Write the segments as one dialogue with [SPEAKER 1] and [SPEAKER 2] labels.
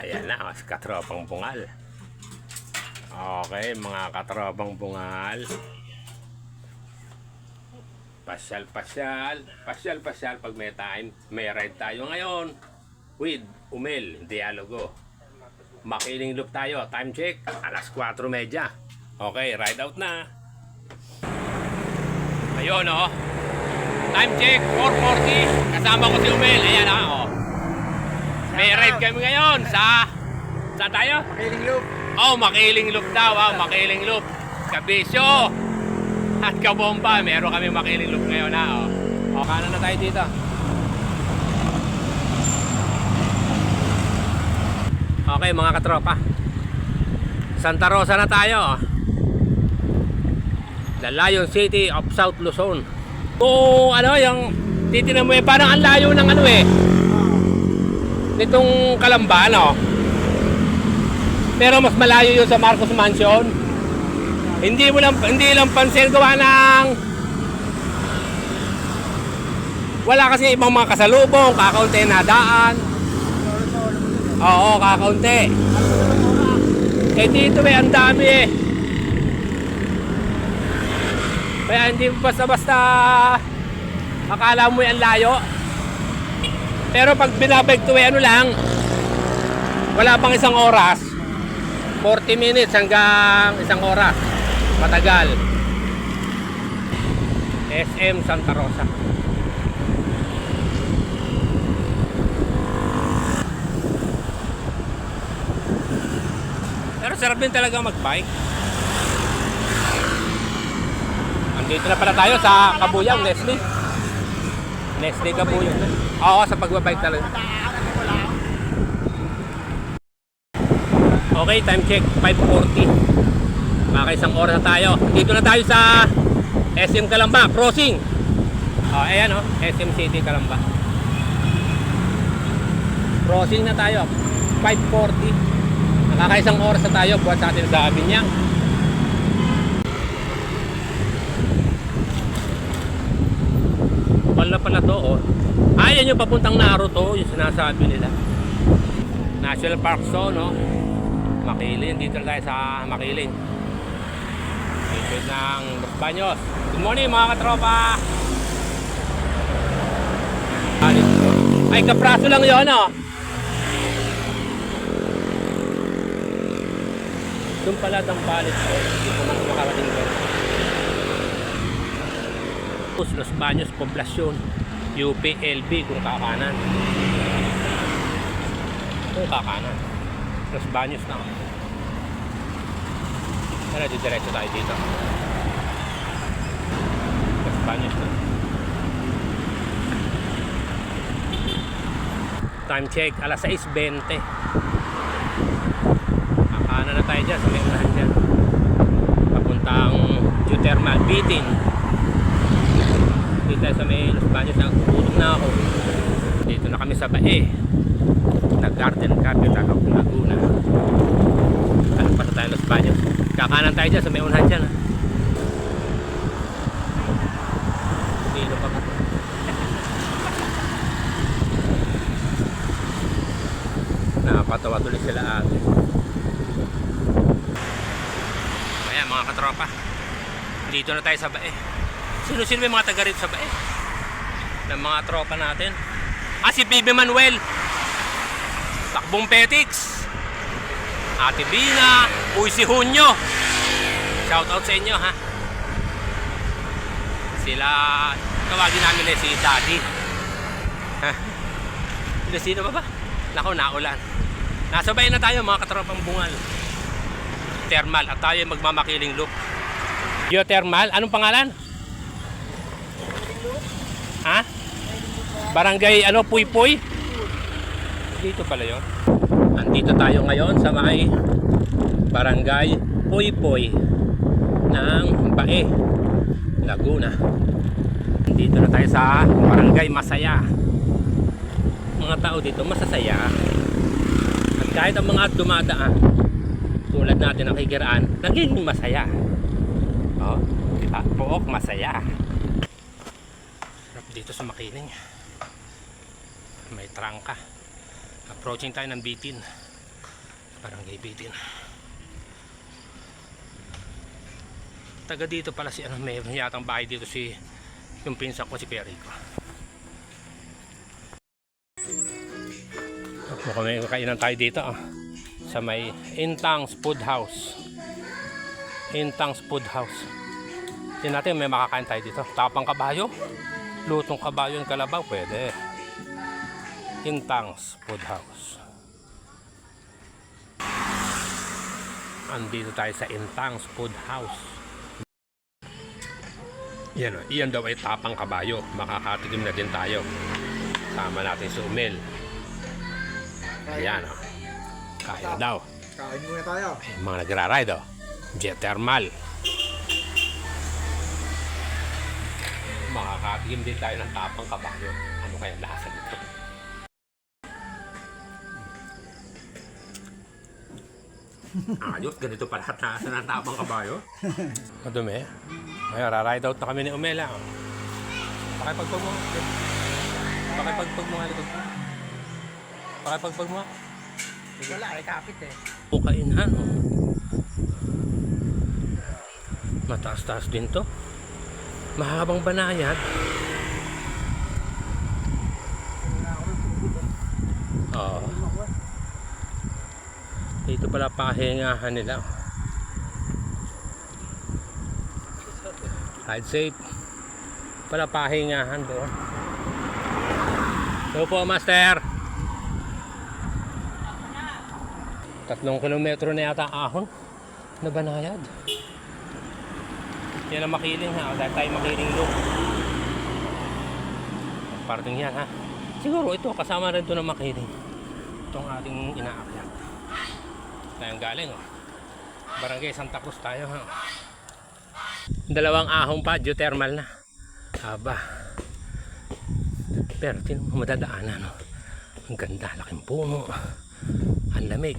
[SPEAKER 1] Ayan na, mas katropang bungal. Okay, mga katropang bungal. Pasyal, pasyal. Pasyal, pasyal pag may time. May ride tayo ngayon. With Umel, Dialogo. Makiling loop tayo. Time check, alas 4.30. Okay, ride out na. Ayun, oh. Time check, 4.40. Kasama ko si Umel. Ayan, ah, oh. May ride kami ngayon sa... Saan tayo?
[SPEAKER 2] Makiling loop.
[SPEAKER 1] Oh, makiling loop daw, ah, makiling loop. Kabisyo. At kabomba, meron kami makiling loop ngayon, ha, oh. O, kanan na tayo dito. Okay, mga katropa. Santa Rosa na tayo. oh. The Lion City of South Luzon. Oo, ano, yung titinan mo eh, parang ang layo ng ano eh. Nitong Kalamba, ano. Pero mas malayo yun sa Marcos Mansion. Hindi mo lang hindi lang pansin gawa ng wala kasi ibang mga kasalubong, kakaunti na daan. Oo, kakaunti. Eh dito eh, ang dami eh. Kaya hindi basta-basta akala mo yan layo. Pero pag binabike to eh, ano lang, wala pang isang oras, 40 minutes hanggang isang oras. Matagal. SM Santa Rosa. Pero sarap din talaga mag-bike. Andito na pala tayo sa Kabuyang, Nestle. Nestle Kabuyang. Oo, sa pagbabike talaga. Okay, time check 5.40 Maka isang oras na tayo. Dito na tayo sa SM Kalamba Crossing. Oh, Ayan oh, SM City Kalamba Crossing na tayo 5.40 Nakakaisang oras na tayo Buat sa atin sa Abinyang. Wala pala to oh Ayan yung papuntang Naruto Yung sinasabi nila National Park Zone no Makiling, dito tayo sa Makiling. Dito ng Los Baños. Good morning mga katropa! Ay, kapraso lang yun, oh. Doon pala ang balit ko. Hindi ko naman makarating ko. Los Baños, Poblacion. UPLB kung kakanan. Kung kakanan. Los Baños na. Tara, diretso tayo dito. Los Baños na. Time check, alas 6.20. Kakanan na tayo dyan sa may unahan dyan. Papuntang geothermal, Bitin. Tayo sa may Los Baños na. Gutom na ako. Dito na kami sa Bae na Garden Capital of Laguna. Ano pa sa tayo Los Baños? Kakanan tayo dyan sa may unahan dyan. Ha? Dito pa ba? Nakapatawa tuloy sila ate. Ayan mga katropa. Dito na tayo sa Bae. Sino-sino yung mga taga rito sa Bae? Ng mga tropa natin. Ah, si Bibi Manuel. Takbong Petix. Ate Bina. Uy si Hunyo. Shout out sa inyo ha. Sila, tawagin namin eh si Daddy. Ha? Sila sino ba ba? Nako, naulan. Nasabay na tayo mga katropang bungal. Thermal at tayo magmamakiling loop. Geothermal, anong pangalan? Ha? Barangay ano, Puy Puy? Dito pala yon. Andito tayo ngayon sa may barangay Puy Puy ng Bae, Laguna. Dito na tayo sa barangay Masaya. Mga tao dito masasaya. At kahit ang mga dumadaan, tulad natin ng kikiraan, naging masaya. Oh, di ba? Pook masaya. Dito sa Makiling. May trangka. Approaching tayo ng bitin. Barangay Bitin. Taga dito pala si ano, may yatang bahay dito si yung pinsan ko si Perico. Mukhang may kainan tayo dito ah. Sa may Intang's Food House. Intang's Food House. Tingnan natin may makakain tayo dito. Tapang kabayo. Lutong kabayo yung kalabaw. Pwede. Intang's Food House. Andito tayo sa Intang's Food House. Yan o. Iyan daw ay tapang kabayo. Makakatikim na din tayo. Sama natin si Umel. Ayan o. Kaya daw.
[SPEAKER 2] Kain muna tayo.
[SPEAKER 1] Ay, mga nagra-ride oh. Geothermal. Din tayo ng tapang kabayo. Ano kaya lasa nito? Ayos, ganito pa lahat na ng tapang kabayo. Madumi. Ay, raride out na kami ni Umela. Pakipagpag mo. Pakipagpag mo mo. Pakipagpag mo.
[SPEAKER 2] Wala, ay kapit eh.
[SPEAKER 1] Pukainhan oh. Mataas-taas din to. Mahabang banayad. Oo. Dito pala pahingahan nila. Ride safe. Pala pahingahan doon. Hello po, Master. Tatlong kilometro na yata ahon na banayad. Yan ang makiling ha. Dahil tayo makiling look. Parting yan ha. Siguro ito kasama rin ito ng makiling. Itong ating inaakyat. Tayong galing oh. Barangay Santa Cruz tayo ha. Dalawang ahong pa, geothermal na. Aba. Pero tinan mo madadaanan no. Ang ganda, laking puno. Ang lamig.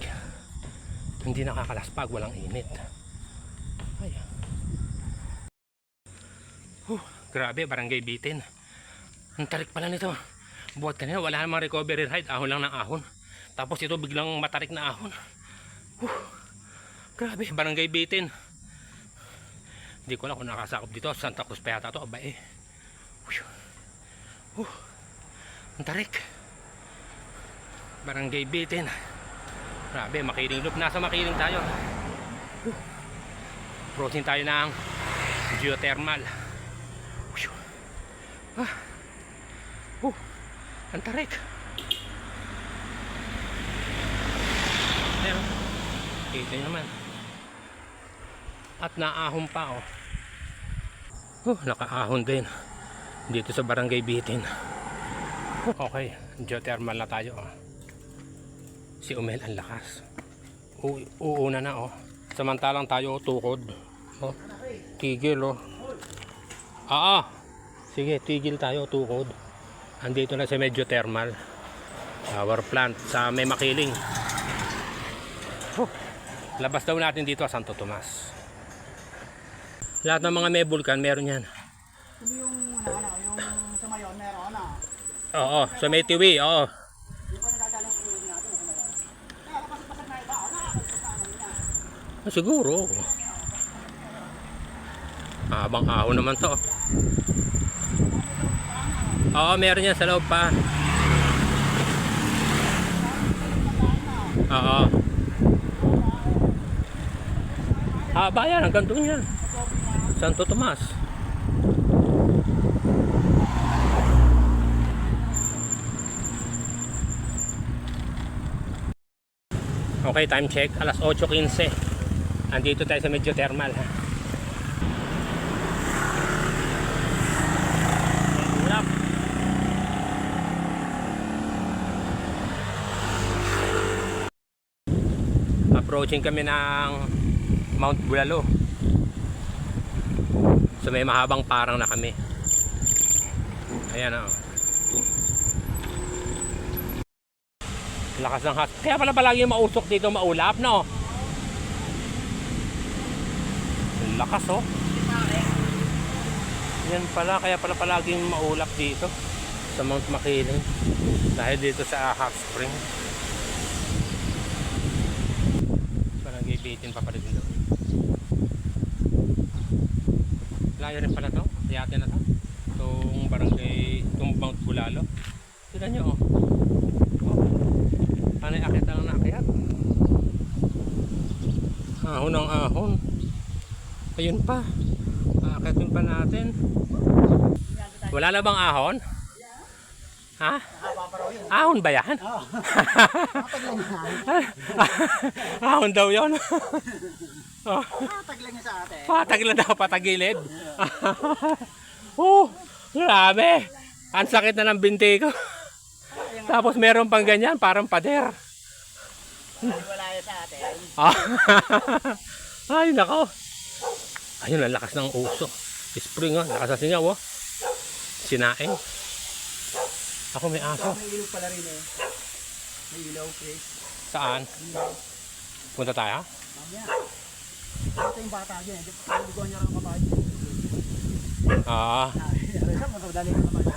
[SPEAKER 1] Hindi nakakalaspag, walang init. Ay. Huh, grabe, barangay bitin. Ang tarik pala nito. Buhat kanina, wala namang recovery ride. Ahon lang ng ahon. Tapos ito biglang matarik na ahon. Huh, grabe, barangay bitin. Hindi ko lang kung nakasakop dito. Santa Cruz pa yata ito. Aba eh. Ang tarik. Barangay bitin. Grabe, makiling loop. Nasa makiling tayo. Whew. Tayo ng geothermal. Whew. Ah. Uh, ang tarik. Kita naman. At naahon pa oh. Oh, nakaahon din. Dito sa barangay Bitin. Okay, geothermal na tayo oh. Si Umel ang lakas. U uuna na oh. Samantalang tayo tukod. Oh. Tigil oh. Ah, ah. Sige, tigil tayo tukod. Andito na sa medyo thermal. Power plant sa may makiling. Oh. Labas daw natin dito sa Santo Tomas. Lahat ng mga may vulkan meron yan.
[SPEAKER 2] Yung, ano, ano, yung sa mayon, meron, ano?
[SPEAKER 1] Oo, sa oo.
[SPEAKER 2] Natin, sa niya.
[SPEAKER 1] Ah, siguro. Habang ahon naman to. Oo, meron yan sa loob pa. Oo. Haba yan, hanggang doon yan. Santo Tomas. Okay, time check. Alas 8.15. Andito tayo sa medyo thermal. Ha? Approaching kami ng Mount Bulalo. So may mahabang parang na kami. Ayan oh. Lakas ng hat. Kaya pala palagi mausok dito maulap, no? Lakas, oh. Yan pala, kaya pala palaging maulap dito sa Mount Makiling. Dahil dito sa hot spring. Akytin pa pala din doon. Layo rin pala to. Yate na to. Itong barangay, itong Mount Bulalo. Tignan nyo oh. oh. Ano yung lang na akyat? Ahon ang ahon. Ayun pa. Aakyatin pa natin. Wala na bang ahon? Ha? Ahon ba yan? Ahon daw yun. oh,
[SPEAKER 2] Tataglan niya sa ate.
[SPEAKER 1] patag lang daw patagilid. oh, grabe. Ang sakit na ng binti ko. Tapos meron pang ganyan, parang pader.
[SPEAKER 2] Wala yan sa.
[SPEAKER 1] Ah. Ay, nako. Ayun, ang lakas ng uso. Spring, oh. Lakas ng singaw, oh. Sinaing. Ako may aso.
[SPEAKER 2] May ilaw pala rin eh. May ilaw, Chris.
[SPEAKER 1] Saan? Punta tayo?
[SPEAKER 2] Mamaya. Ito yung bata dyan. eh. Pagdugo niya ng kabayo.
[SPEAKER 1] Ah,
[SPEAKER 2] Ano siya? Madali ng kabayo.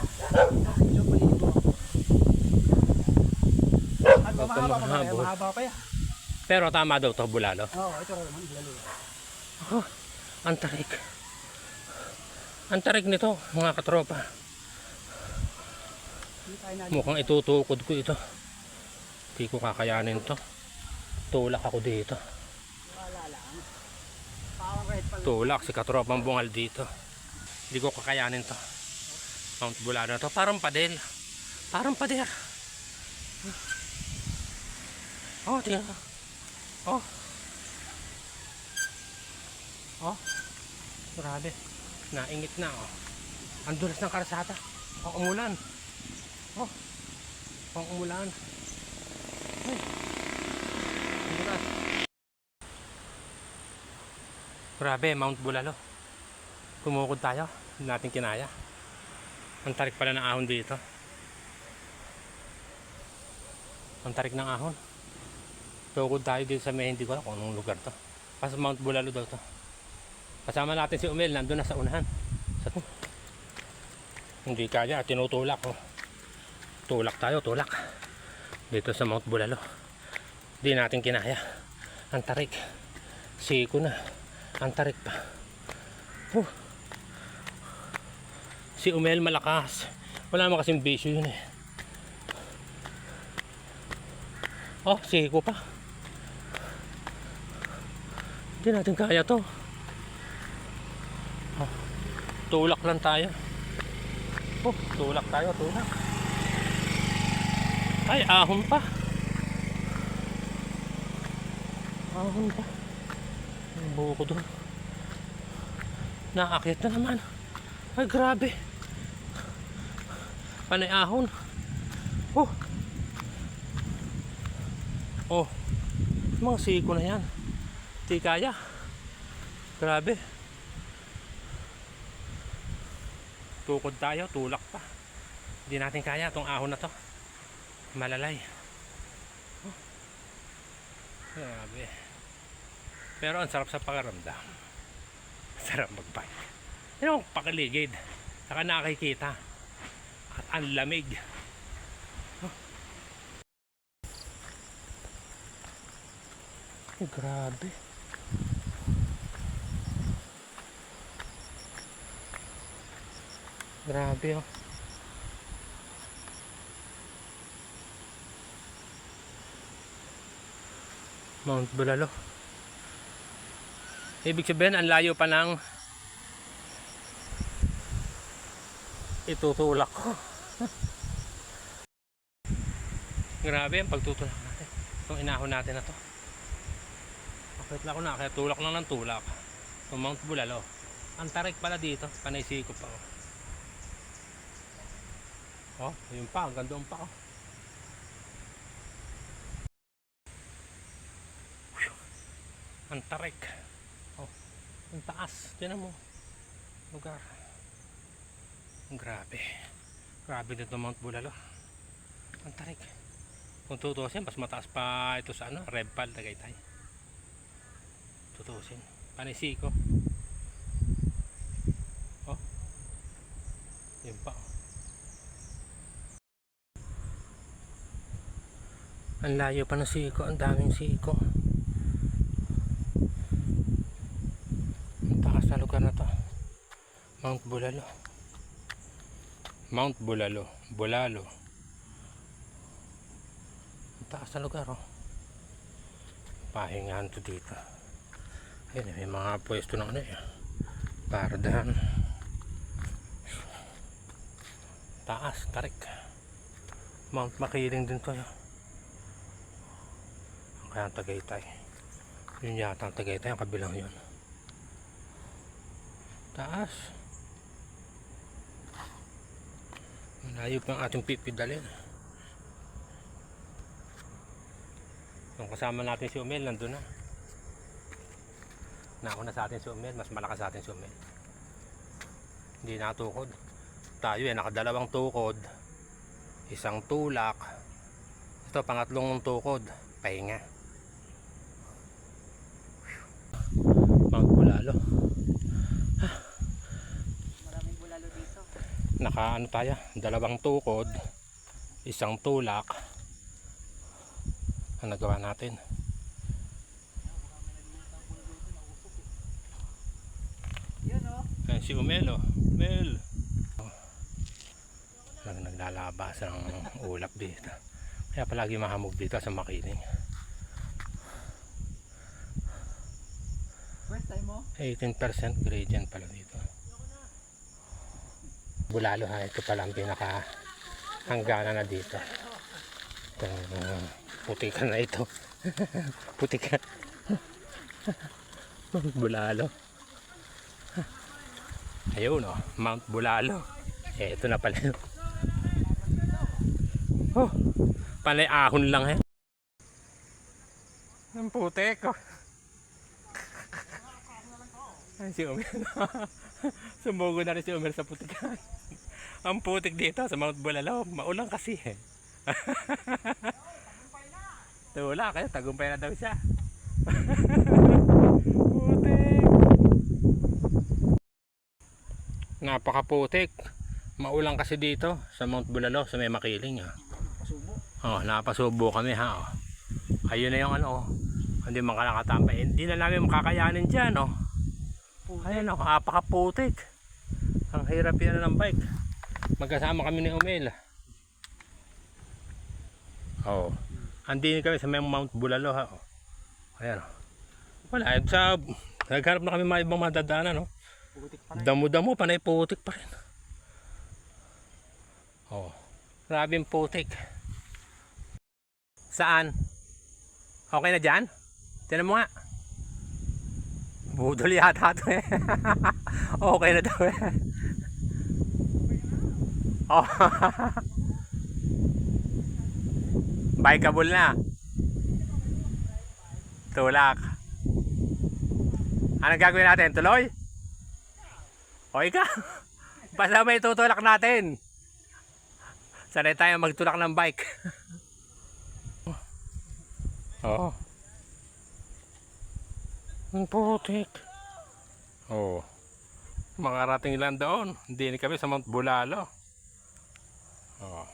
[SPEAKER 2] Yung paligo. At mahaba pa
[SPEAKER 1] mahabol.
[SPEAKER 2] Mahaba pa yan.
[SPEAKER 1] pero tama daw to bulalo.
[SPEAKER 2] Oo, ito rin naman. Lalo.
[SPEAKER 1] Ang tarik. Ang tarik nito, mga katropa. Mukhang itutukod ko ito. Hindi ko kakayanin to. Tulak ako dito.
[SPEAKER 2] Wala lang. Parang kahit pala.
[SPEAKER 1] Tulak si katropang bungal dito. Hindi ko kakayanin to. Mount Bulalo na to. Parang padel. Parang pader. Oh, tingnan. Oh. Oh. Grabe. Naingit na oh. Ang dulas ng karsada. Ang umulan. Oh. Ang umulan. Ay. Ang dulas. Grabe, Mount Bulalo. Kumukod tayo. Hindi natin kinaya. Ang tarik pala ng ahon dito. Ang tarik ng ahon. Tukod tayo dito sa may hindi ko alam kung anong lugar to. Kasi Mount Bulalo daw to. Kasama natin si Umel, nandun na sa unahan. Sa to. Hindi kaya, tinutulak ko. Tulak tayo, tulak. Dito sa Mount Bulalo. Hindi natin kinaya. Ang tarik. Siko na. Ang tarik pa. Oh. Si Umel malakas. Wala naman kasing bisyo yun eh. Oh, siko pa. Hindi natin kaya to. Oh, tulak lang tayo. Oh, tulak tayo, tulak. Ay, ahon pa. Ahon pa. Buo ko doon. Nakakit na naman. Ay, grabe. Panay ahon. Oh. Oh. Mga siko na yan. Di kaya. Grabe. Tukod tayo, tulak pa. Hindi natin kaya itong ahon na to. Malalay. Oh. Grabe. Pero ang sarap sa pakiramdam. Sarap mag-bike. Yan ang pakiligid. Saka nakikita. At ang lamig. Oh. Ay, grabe. Grabe oh. Mount Bulalo. Ibig sabihin, ang layo pa ng itutulak ko. Grabe ang pagtutulak natin. Itong inahon natin na to. Bakit lang ako na, kaya tulak lang ng tulak. Sa Mount Bulalo. Ang tarik pala dito, panay siko pa. Oh, oh yun pa, ang ganda pa. Oh. Whew. Ang tarik. Ang taas. Tinan mo. Lugar. Grabe. Grabe dito Mount Bulalo. Ang tarik. Kung tutusin, mas mataas pa ito sa ano, Rebpal, Tagaytay. Tutusin. Panisiko. Oh. Yun pa. oh. Ang layo pa ng siko. Ang daming siko. Mount Bulalo. Mount Bulalo. Bulalo. Ang taas na lugar oh. Pahingahan to dito. Ayun, may mga pwesto ng ano eh. Pardahan. Taas, tarik. Mount Makiling din to. Yun. Ang kaya Tagaytay. Yun yata ang Tagaytay, ang kabilang yun. Taas. Malayo pa ang ating pipidalin. Yung kasama natin si Umel, nandun na. Nauna sa atin si Umel, mas malakas sa atin si Umel. Hindi natukod. Tayo eh, nakadalawang tukod. Isang tulak. Ito, pangatlong tukod. Pahinga. Mount Bulalo.
[SPEAKER 2] Maraming bulalo dito.
[SPEAKER 1] Naka ano tayo, dalawang tukod, isang tulak. Ang nagawa natin.
[SPEAKER 2] Oh.
[SPEAKER 1] Ayan si Umel oh. Umel. Nag naglalabas ng ulap dito. Kaya palagi mahamog dito sa makiling.
[SPEAKER 2] First time mo?
[SPEAKER 1] 18% gradient pala dito. Bulalo ha, ito pala ang pinaka hangganan na dito. Itong putikan na ito. putikan. Bulalo. Ayun oh, Mount Bulalo. Eh, ito na pala. yun. Oh, panay ahon lang eh. Ang putek oh. Ay, si Omer. Sumugo na rin si Omer sa putikan. Ang putik dito sa Mount Bulalo. Maulang kasi eh. Wala kaya tagumpay na daw siya. putik. Napakaputik. Maulang kasi dito sa Mount Bulalo sa may makiling ah. Oh, napasubo kami ha. Oh. Ayun na yung ano. oh. Hindi man ka nakatambay. Hindi na namin makakayanin dyan oh. Ayan o, apakaputik. Ang hirap yan ng bike. Magkasama kami ni Umel. Oh. Andin kami sa may Mount Bulalo ha. Oh. Ayan o. Wala, eh, sa nagharap na kami mga ibang madadaanan no.
[SPEAKER 2] Putik pa rin.
[SPEAKER 1] Damo-damo, panay putik pa rin. Oh. Grabing putik. Saan? Okay na dyan? Tinan mo nga. Budol yata ito eh. okay na daw eh. Oh. Bikeable na. Tulak. Anong gagawin natin? Tuloy? O ikaw? Basta may tutulak natin. Sanay tayo magtulak ng bike. Oo. Ang putik. Oo. Makarating lang doon. Hindi kami sa Mount Bulalo. Oo.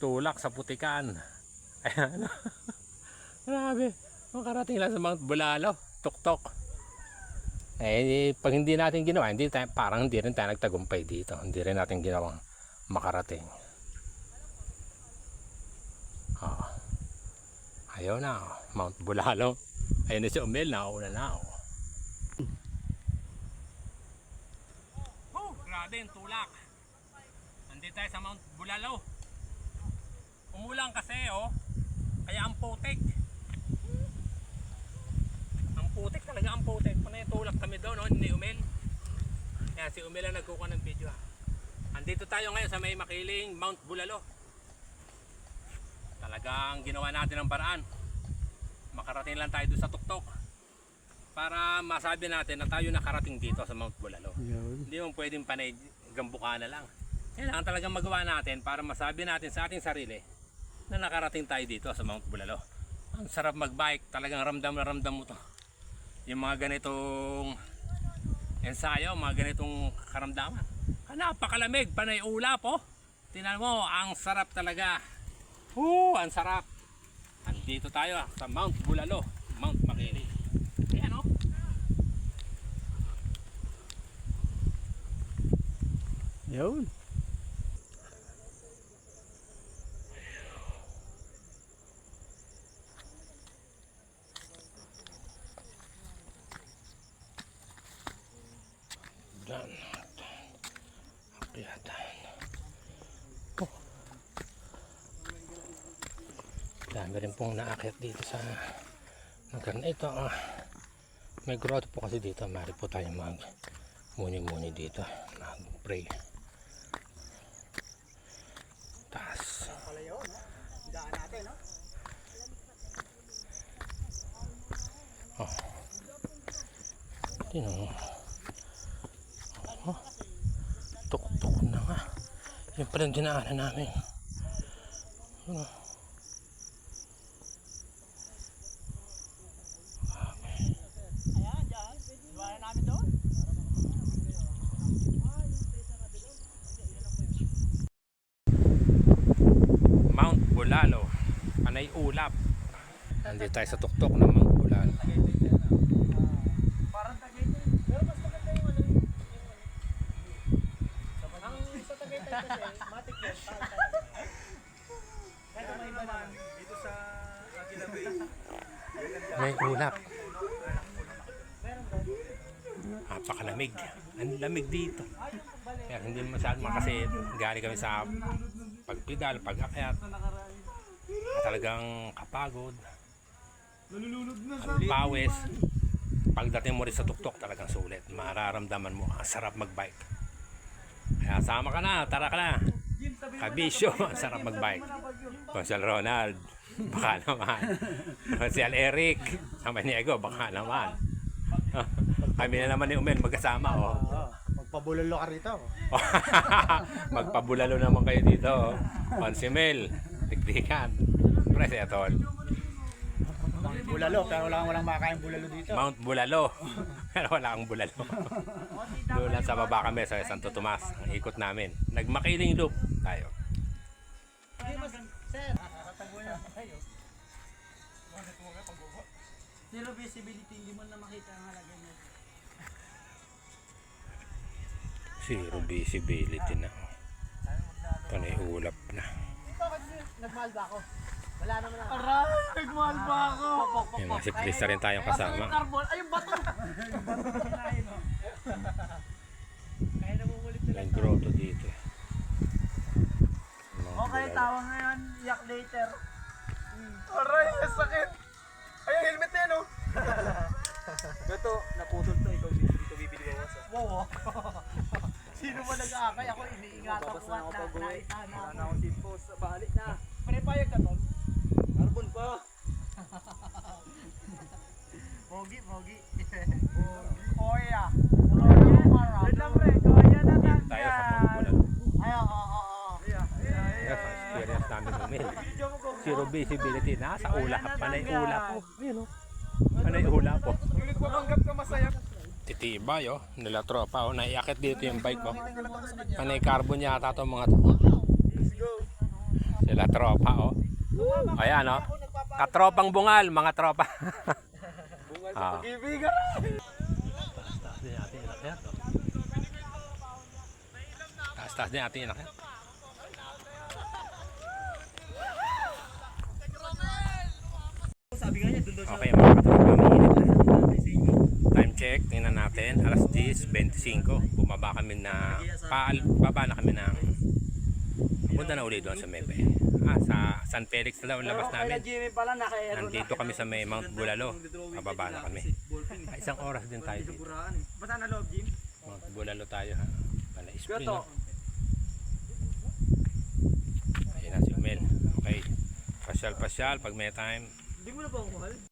[SPEAKER 1] Tulak sa putikan. Ayan. Grabe. Makarating lang sa Mount Bulalo. Tuktok. Eh, pag hindi natin ginawa, hindi tayo, parang hindi rin tayo nagtagumpay dito. Hindi rin natin ginawang makarating. Oh. Ayaw na, oh. Mount Bulalo. Ayun na si Umel, nauna na. Oh. Oh, yung tulak. Nandito tayo sa Mount Bulalo. Umulang kasi, oh. Kaya ang putik. Ang putik talaga, ang putik. Panay tulak kami doon, no, ni Umel. Kaya si Umel ang nagkukuha ng video. ah. Andito tayo ngayon sa may makiling Mount Bulalo. Talagang ginawa natin ang paraan. Makarating lang tayo doon sa tuktok. Para masabi natin na tayo nakarating dito sa Mount Bulalo. Hindi mo pwedeng panay gambuka na lang. Kailangan talagang magawa natin para masabi natin sa ating sarili na nakarating tayo dito sa Mount Bulalo. Ang sarap magbike, talagang ramdam na ramdam mo to. Yung mga ganitong ensayo, mga ganitong karamdaman. Ah, napakalamig, panay ulap oh. Tingnan mo, ang sarap talaga. Woo, ang sarap. Andito tayo sa Mount Bulalo, Mount Makili. Ayan oh.
[SPEAKER 3] Yun.
[SPEAKER 1] Dan. Akyatan. Oh. Dami rin pong naakyat dito sa na ito. Ah. May grotto po kasi dito. Mari po tayo mag muni-muni dito. Mag-pray. Taas.
[SPEAKER 2] Pala yun, no? Daan natin, no?
[SPEAKER 1] Tino. Oh. Tuk-tuk na nga. Yung pala yung dinaanan namin.
[SPEAKER 2] Namin doon.
[SPEAKER 1] Mount Bulalo. Panay ulap. Nandito tayo sa tuktok ng Mount Bulalo.
[SPEAKER 2] Parang Tagaytay. Pero mas maganda yung ano yung... Ang sa Tagaytay kasi, matik yun. Kahit may iba naman. Dito sa Aquila Bay.
[SPEAKER 1] May ulap. Napakalamig. Ang lamig dito. Kaya hindi masyadong kasi galing kami sa pagpidal, pag-akyat. Talagang kapagod. Ang pawis. Pagdating mo rin sa tuktok, talagang sulit. Mararamdaman mo, ang sarap magbike. Kaya sama ka na, tara ka na. Kabisyo, ang sarap magbike. Consul Ronald, baka naman. Consul Eric, sama ni Ego, baka naman. Kami na naman ni Umel magkasama, oh.
[SPEAKER 2] Magpabulalo ka rito.
[SPEAKER 1] Magpabulalo naman kayo dito. oh. Consimel, Tiktikan, Presetol,
[SPEAKER 2] Bulalo, pero wala walang makakain bulalo dito.
[SPEAKER 1] Mount Bulalo. Pero wala kang bulalo. Doon lang sa baba kami sa Santo Tomas. Ang ikot namin. Nagmakiling loop tayo.
[SPEAKER 2] Sir, tatago na tayo. Zero visibility, hindi mo na makita ang halaga niya.
[SPEAKER 1] Zero visibility na. Panay ulap na.
[SPEAKER 2] Bakit nagmahal ba ako? Wala naman ako. Aray, nagmahal ba ako?
[SPEAKER 1] May mga siklista rin tayong kasama.
[SPEAKER 2] Carbon, ay yung bato! Kaya namumulit
[SPEAKER 1] May grotto dito. eh.
[SPEAKER 2] Okay, tawag ngayon, yak later. Aray, ang sakit! Ay, ang helmet na yan, oh!
[SPEAKER 4] Ito, naputol to. Ikaw dito bibili ko sa.
[SPEAKER 2] Wow, Sino ba nag-aakay? Ako iniingatan ko
[SPEAKER 4] Babas
[SPEAKER 2] at
[SPEAKER 4] na ako
[SPEAKER 2] na,
[SPEAKER 4] pag uwi.
[SPEAKER 2] naitana
[SPEAKER 4] Wala
[SPEAKER 2] ako.
[SPEAKER 4] na akong tip post. Balik na.
[SPEAKER 2] Pinipayag ka, tol?
[SPEAKER 4] Carbon pa.
[SPEAKER 2] Pogi. Pogi, ah. Wait lang, pre. Kaya na
[SPEAKER 1] Dito tayo sa Mount Bulalo.
[SPEAKER 2] Ay, oo, oo, oo.
[SPEAKER 1] Yes, ang experience namin umil. Visibility. Nasa ulap. Panay ulap po. Ayun o. Panay ulap po.
[SPEAKER 4] Nagpapanggap ka masaya.
[SPEAKER 1] Titibay oh. Nila tropa oh. Naiakit dito yung bike ko. Panay carbon yata to mga to. Sila tropa oh. Ayan oh. Katropang bungal mga tropa.
[SPEAKER 4] Bungal
[SPEAKER 1] Ah.
[SPEAKER 4] sa pag-ibigan.
[SPEAKER 1] Taas-taas din natin inakyat. oh. Taas-taas din natin inakyat.
[SPEAKER 4] Sabi nga niya, doon daw siya.
[SPEAKER 1] Okay mga katropa, mainit na. Time check, tingnan natin. Alas 10.25. Bumaba kami na, paal, baba na kami ng, punta na uli doon sa Mebe. Ah, sa San Felix na daw labas namin. Nandito kami sa may Mount Bulalo. Pababa na kami. Ah, isang oras din tayo dito.
[SPEAKER 4] Basta na loob, Jim.
[SPEAKER 1] Mount Bulalo tayo ha. Pala spring. No? Ayun na si Mel. Okay. Pasyal-pasyal pag may time.
[SPEAKER 4] Hindi mo na ba ako mahal?